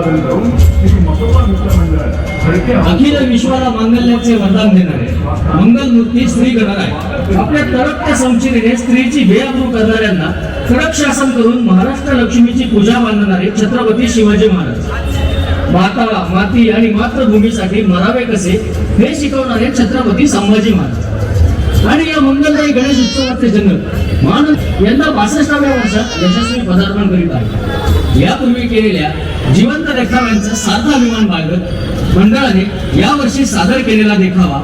अभिवादन करून श्री मकोबा मित्रमंडळ अखिल विश्वाला मांगल्याचे वरदान देणारे मंगल मूर्ती स्त्री करणार आहे. आपल्या तडकत्या संचितीने स्त्रीची बेअब्रू करणाऱ्यांना कडक शासन करून महाराष्ट्र लक्ष्मीची पूजा मानणारे छत्रपती शिवाजी महाराज. माता माती आणि मातृभूमीसाठी मरावे कसे हे शिकवणारे छत्रपती संभाजी महाराज. आणि या मंगलदायी गणेश उत्सवाचे जनक मानव यंदा बासष्टाव्या वर्षात यशस्वी पदार्पण करीत आहे यापूर्वी केलेल्या जिवंत देखाव्यांचा साधा अभिमान बाळगत मंडळाने यावर्षी सादर केलेला देखावा.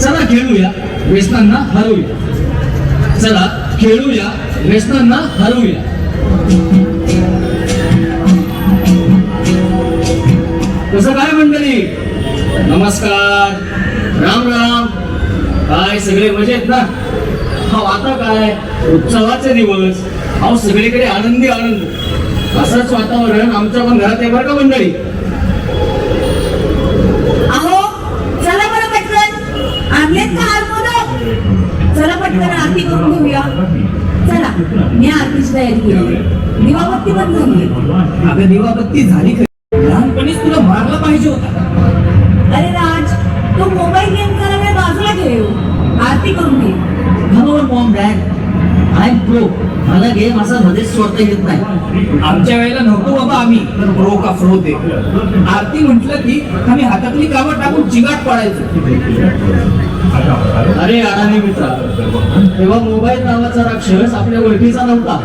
चला खेळूया व्यसनांना हरवूया. चला खेळूया व्यसनांना हरवूया. कसं काय मंडळी? नमस्कार. राम राम. काय सगळे मजेत ना? हो आता काय? उत्सवाचे दिवस. अहो सगळीकडे आनंदी आनंद. असंच वातावरण आमच्या पण घरात आहे बरं का मंडळी? अहो चला बरं पटकन. आणलेत का हार चला पटकन आरती करून घेऊया. चला मी आरतीची तयारी केली दिवाबत्ती बंद झाली अगं दिवाबत्ती झाली खरी. लहानपणीच तुला मारला पाहिजे होता. अरे राज तू मोबाईल गेम जरा वेळ बाजूला ठेव. आरती करून घे. मॉम डॅड आय प्रो मला गेम असा मध्येच सोडता येत नाही. आमच्या वेळेला नव्हतो बाबा आम्ही. प्रो का फ्रो ते आरती म्हटलं की आम्ही हातातली कामं टाकून चिंगाट पडायचो. अरे अडाणी मित्रा. तेव्हा मोबाईल नावाचा राक्षस आपल्या ओळखीचा नव्हता.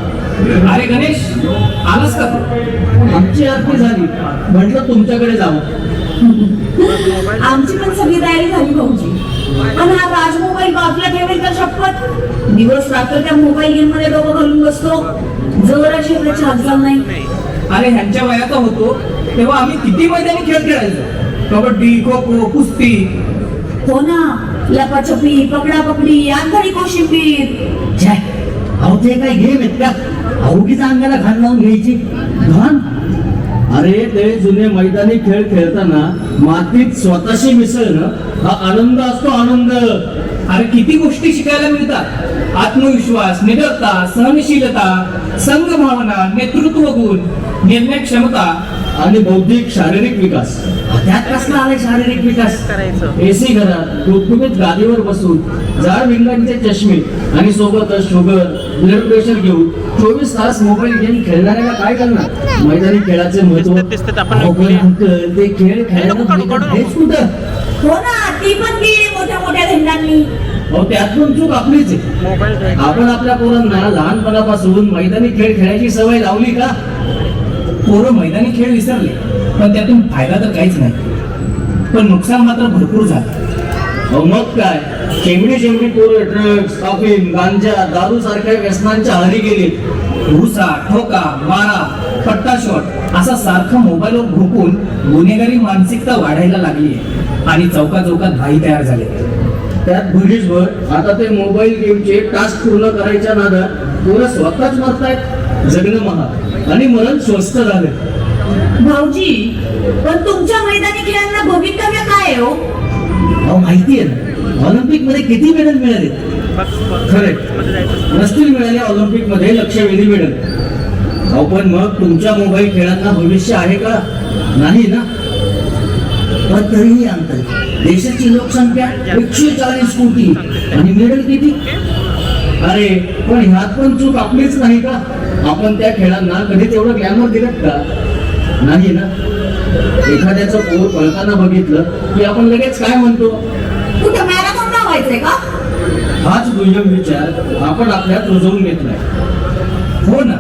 अरे गणेश आलास का तू? आमची आरती झाली. म्हटलं तुमच्याकडे जावं आमची पण सगळी तयारी झाली भाऊजी. पण हा राज मोबाईल बाजूला ठेवेल तर शपथ? दिवस रात्र त्या मोबाईल गेममध्ये डोकं घालून बसतो. जरा शेवटाची हात नाही अरे ह्यांच्या वयाचा होतो तेव्हा आम्ही किती मैदानी खेळ खेळायचो? कबड्डी खो खो कुस्ती. हो ना. लपाछपी पकडा पकडी अंधारी कोशिंबीर अहो ते काय गेम आहेत का? अवघीचा अंगाला घाण लावून घ्यायची. घाण? अरे ते जुने मैदानी खेळ खेळताना मातीत स्वतःशी मिसळणं हा आनंद असतो आनंद. अरे किती गोष्टी शिकायला मिळतात. आत्मविश्वास निडरता सहनशीलता संघभावना नेतृत्व गुण निर्णय क्षमता आणि बौद्धिक शारीरिक विकास. त्यात कसला आलाय शारीरिक विकास. एसी घरात गुपगुपीत गादीवर बसून जाड विंगांचे चष्मे आणि सोबतच शुगर ब्लड प्रेशर घेऊन चोवीस तास मोबाईल गेम खेळणाऱ्याला काय करणार? मैदानी खेळाचे महत्त्व ते खेळ खेळायला मैदान हेच कुठं? हो ना ती पण गेली मोठ्या मोठ्या धंद्यांनी अहो त्यात पण चूक आपलीच आहे. आपण आपल्या पोरांना लहानपणापासून मैदानी खेळ खेळायची सवय लावली का? पोरं मैदानी खेळ विसरले पण त्यातून फायदा तर काहीच नाही. पण नुकसान मात्र भरपूर झालं. मग काय? शेंगडी शेंगडी पोरं ड्रग्स कॉफीन गांजा दारू सारख्या व्यसनांच्या आहारी गेली. भुसा ठोका मारा पट्टा शॉट असा सारखं मोबाईलवर घोकून गुन्हेगारी मानसिकता वाढायला लागली आणि चौका चौकात भाई तयार झाले त्यात भर आता ते मोबाईल गेमचे टास्क पूर्ण करायच्या नादात पोरं स्वतःच मरतायत. जगणं महाग. आणि मरण स्वस्त झाले. भाऊजी पण तुमच्या मैदानी खेळांना भवितव्य काय हो? अहो माहिती आहे ना ऑलिम्पिकमध्ये किती मेडल मिळाले? खरे नसतील मिळाले ऑलिम्पिकमध्ये लक्षवेधी मेडल. अहो पण मग तुमच्या मोबाईल खेळांना भविष्य आहे का? नाही ना? पण तरीही अंतर देशाची लोकसंख्या एकशे चाळीस कोटी आणि मेडल किती? अरे पण ह्यात पण चूक आपलीच नाही का? आपण त्या खेळांना कधी तेवढं ग्लॅमर दिलं का? नाही ना. एखाद्याचं पोर पळताना बघितलं की आपण लगेच काय म्हणतो? कुठं मॅरेथॉन लावायचंय का? हाच दुय्यम विचार आपण आपल्यात रुजवून घेतलाय. हो ना.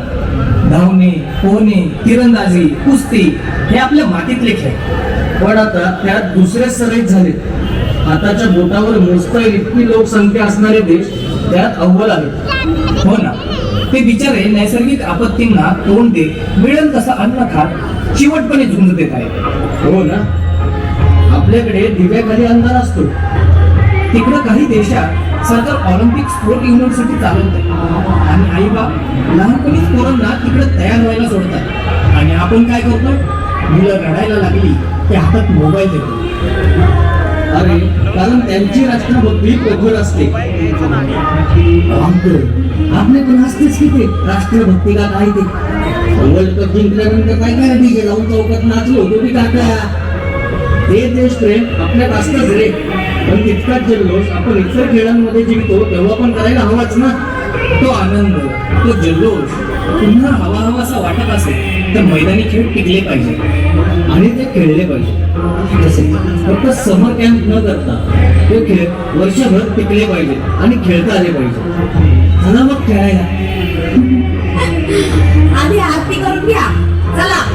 धावणे पोहणे तिरंदाजी कुस्ती हे आपल्या मातीतले खेळ. पण आता त्यात दुसरे सराईत झाले हाताच्या बोटावर मोजता इतकी लोकसंख्या असणारे देश त्यात अव्वल आले. हो ना. ते बिचारे नैसर्गिक आपत्तींना तोंड देत मिळेल तसा अन्न खात चिवटपणे झुंज देत आहे हो ना. आपल्याकडे दिव्याखाली अंधार असतो. तिकडं काही देशात सरकार ऑलिम्पिक स्पोर्ट युनिव्हर्सिटी चालवते आणि आई बाप लहानपणीच पोरांना तिकडे तयार व्हायला सोडतात. आणि आपण काय करतो? मुलं रडायला लागली की हातात मोबाईल देतो. अरे कारण त्यांची राष्ट्रभक्ती प्रखर असते. आपले पण असतेच की ते? राष्ट्रभक्ती का काय ते? वर्ल्ड कप जिंकल्यानंतर काय काय ठीक आहे जाऊन चौकात नाचलो तो की काका ते देशप्रेम आपल्यात असतंच रे पण तितकाच जल्लोष आपण इतर खेळांमध्ये जिंकतो तेव्हा पण करायला हवाच ना. तो आनंद तो जल्लोष. पुन्हा हवा हवासा वाटत असेल तर मैदानी खेळ टिकले पाहिजे. आणि ते खेळले पाहिजे. फक्त समर कॅम्प न करता ते खेळ वर्षभर टिकले पाहिजे आणि खेळता आले पाहिजे. चला मग खेळायला. चला.